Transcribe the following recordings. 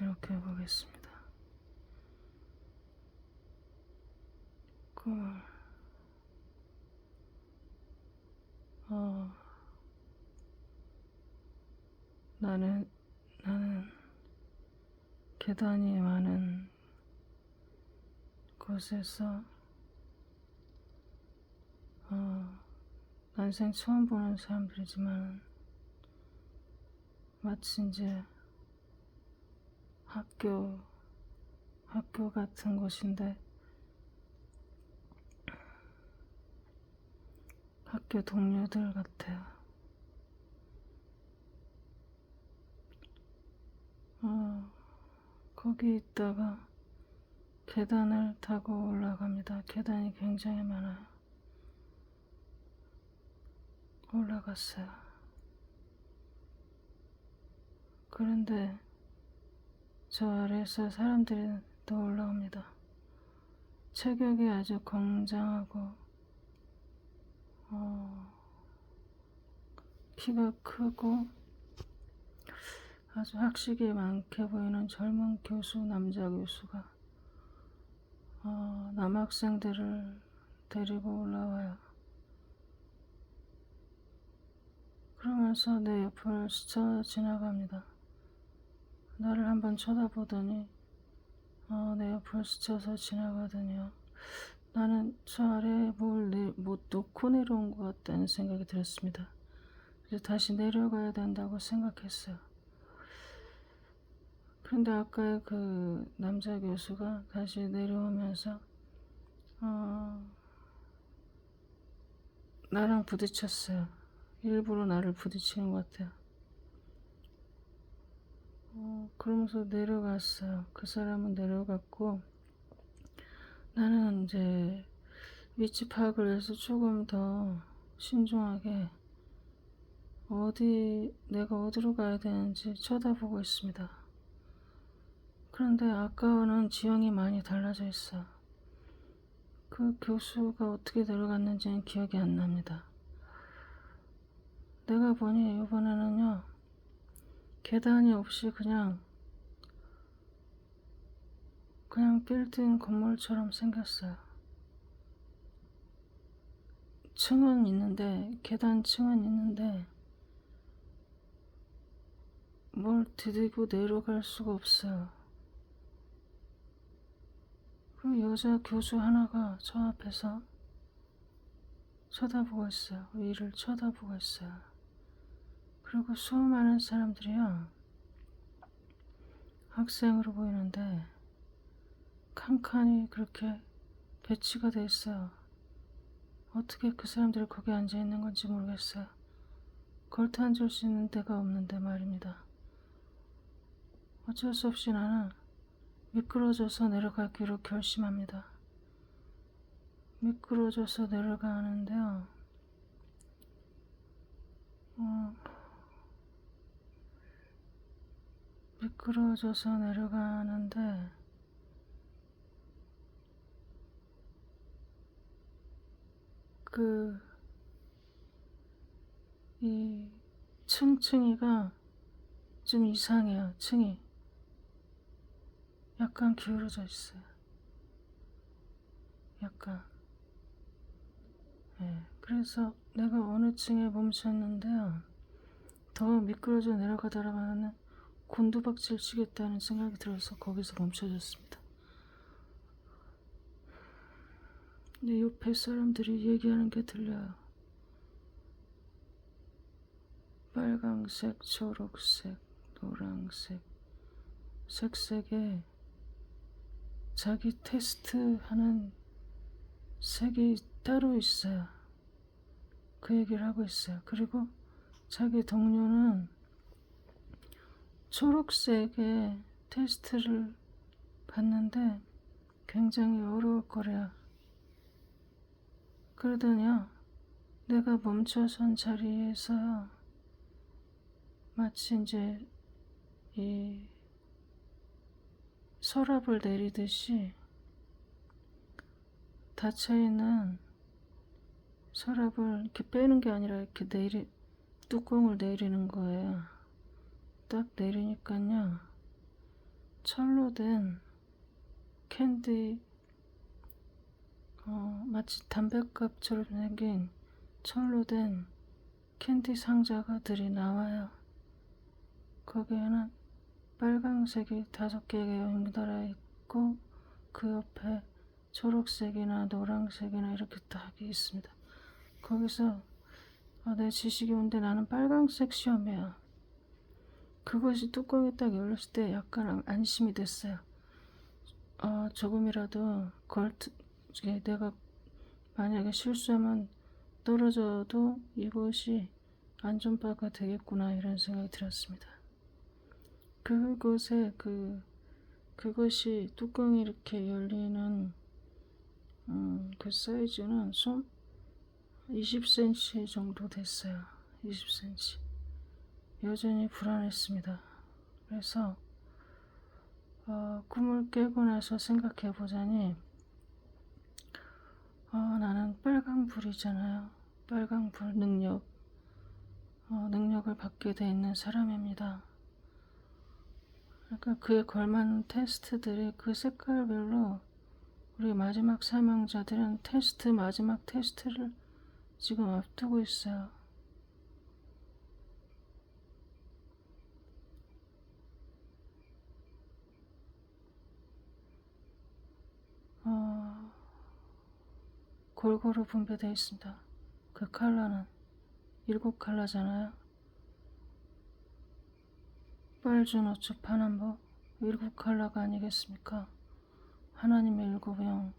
기록해 보겠습니다. 꿈을 어 나는 나는 계단이 많은 곳에서 어 난생 처음 보는 사람들이지만 마치 이제 학교 학교 같은 곳인데 학교 동료들 같아요. 어, 거기 있다가 계단을 타고 올라갑니다. 계단이 굉장히 많아요. 올라갔어요. 그런데 저 아래에서 사람들이 또 올라옵니다. 체격이 아주 건장하고 어, 키가 크고 아주 학식이 많게 보이는 젊은 교수, 남자 교수가 어, 남학생들을 데리고 올라와요. 그러면서 내 옆을 스쳐 지나갑니다. 나를 한번 쳐다보더니 어, 내 옆을 스쳐서 지나가더니요. 나는 저 아래에 뭘 내, 못 놓고 내려온 것 같다는 생각이 들었습니다. 그래서 다시 내려가야 된다고 생각했어요. 그런데 아까 그 남자 교수가 다시 내려오면서 어, 나랑 부딪혔어요. 일부러 나를 부딪히는 것 같아요. 어, 그러면서 내려갔어요. 그 사람은 내려갔고 나는 이제 위치 파악을 해서 조금 더 신중하게 어디 내가 어디로 가야 되는지 쳐다보고 있습니다. 그런데 아까와는 지형이 많이 달라져 있어. 그 교수가 어떻게 내려갔는지는 기억이 안 납니다. 내가 보니 이번에는요 계단이 없이 그냥 그냥 빌딩 건물처럼 생겼어요. 층은 있는데 계단 층은 있는데 뭘 디디고 내려갈 수가 없어요. 그 여자 교수 하나가 저 앞에서 쳐다보고 있어요. 위를 쳐다보고 있어요. 그리고 수많은 사람들이요. 학생으로 보이는데 칸칸이 그렇게 배치가 돼 있어요. 어떻게 그 사람들이 거기 앉아 있는 건지 모르겠어요. 걸터 앉을 수 있는 데가 없는데 말입니다. 어쩔 수 없이 나는 미끄러져서 내려가기로 결심합니다. 미끄러져서 내려가는데요. 어, 미끄러져서 내려가는데 그 이 층층이가 좀 이상해요. 층이 약간 기울어져 있어요. 약간 예. 그래서 내가 어느 층에 멈췄는데요. 더 미끄러져 내려가다가는 곤두박질 치겠다는 생각이 들어서 거기서 멈춰졌습니다. 내 옆에 사람들이 얘기하는 게 들려요. 빨강색, 초록색, 노랑색, 색색에 자기 테스트 하는 색이 따로 있어요. 그 얘기를 하고 있어요. 그리고 자기 동료는 초록색의 테스트를 봤는데 굉장히 어려울 거래요. 그러더니요, 내가 멈춰선 자리에서요, 마치 이제 이 서랍을 내리듯이 닫혀있는 서랍을 이렇게 빼는 게 아니라 이렇게 내리, 뚜껑을 내리는 거예요. 딱 내리니까요. 철로 된 캔디 어, 마치 담배값처럼 생긴 철로 된 캔디 상자가 들이 나와요. 거기에는 빨강색이 다섯 개가 연달아 있고 그 옆에 초록색이나 노란색이나 이렇게 딱 있습니다. 거기서 아, 내 지식이 온데 나는 빨강색 시험이야. 그것이 뚜껑이 딱 열렸을 때 약간 안- 안심이 됐어요. 어, 조금이라도 걸트, 내가 만약에 실수하면 떨어져도 이것이 안전바가 되겠구나 이런 생각이 들었습니다. 그곳에 그 그것이 뚜껑이 이렇게 열리는 음, 그 사이즈는 손 20cm 정도 됐어요. 20cm. 여전히 불안했습니다. 그래서 어, 꿈을 깨고 나서 생각해 보자니 어, 나는 빨강불이잖아요. 빨강불 능력 어, 능력을 받게 돼 있는 사람입니다. 그러니까 그에 걸맞는 테스트들이 그 색깔별로 우리 마지막 사망자들은 테스트 마지막 테스트를 지금 앞두고 있어요. 어, 골고루 분배되어 있습니다. 그 컬러는 일곱 컬러잖아요. 빨주, 노초, 파남보 일곱 컬러가 아니겠습니까? 하나님의 일곱 영.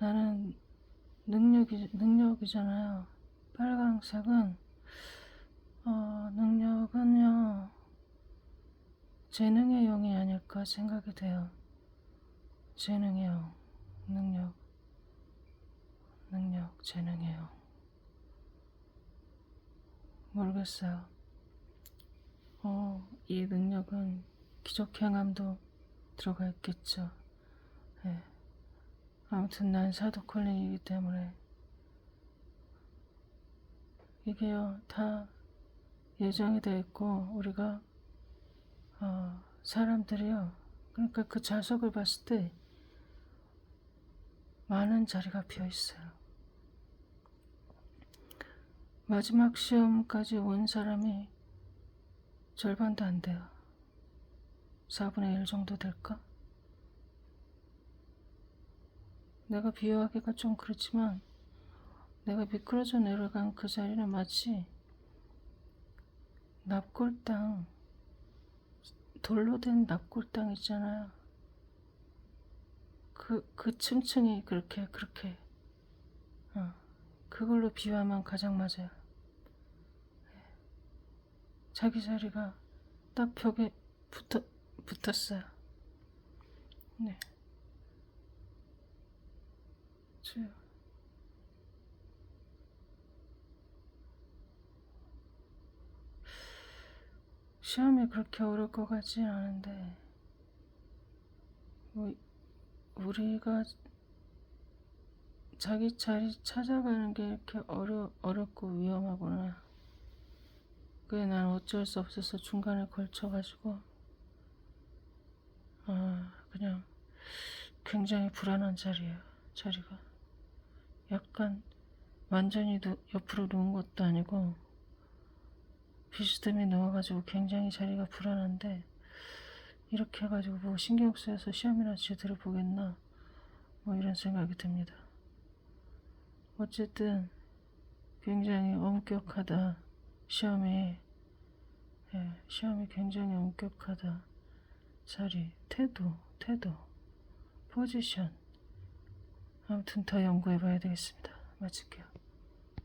나는 능력이 능력이잖아요. 빨강색은 어, 능력은요 재능의 영이 아닐까 생각이 돼요. 재능의 영, 능력, 능력, 재능의 영. 모르겠어요. 어, 이 능력은 기적 행함도 들어가 있겠죠. 예. 아무튼 난 사도 콜링이기 때문에 이게요 다 예정이 되어 있고 우리가 어, 사람들이요 그러니까 그 좌석을 봤을 때 많은 자리가 비어 있어요. 마지막 시험까지 온 사람이 절반도 안 돼요. 4분의 1 정도 될까? 내가 비유하기가 좀 그렇지만 내가 미끄러져 내려간 그 자리는 마치 납골당 돌로 된 납골당 있잖아요. 그, 그 층층이 그렇게 그렇게 어, 그걸로 비유하면 가장 맞아요. 자기 자리가 딱 벽에 붙어, 붙었어요. 네. 주요. 시험이 그렇게 어려울 것 같진 않은데, 뭐, 우리가 자기 자리 찾아가는 게 이렇게 어려, 어렵고 위험하구나. 그게 난 어쩔 수 없어서 중간에 걸쳐가지고, 아, 그냥 굉장히 불안한 자리예요, 자리가. 약간 완전히 누, 옆으로 누운 것도 아니고, 비스듬히 누워가지고 굉장히 자리가 불안한데, 이렇게 해가지고 뭐 신경 쓰여서 시험이나 제대로 보겠나, 뭐 이런 생각이 듭니다. 어쨌든 굉장히 엄격하다. 시험이 예, 시험이 굉장히 엄격하다. 자리, 태도, 태도, 포지션. 아무튼 더 연구해 봐야 되겠습니다. 마칠게요.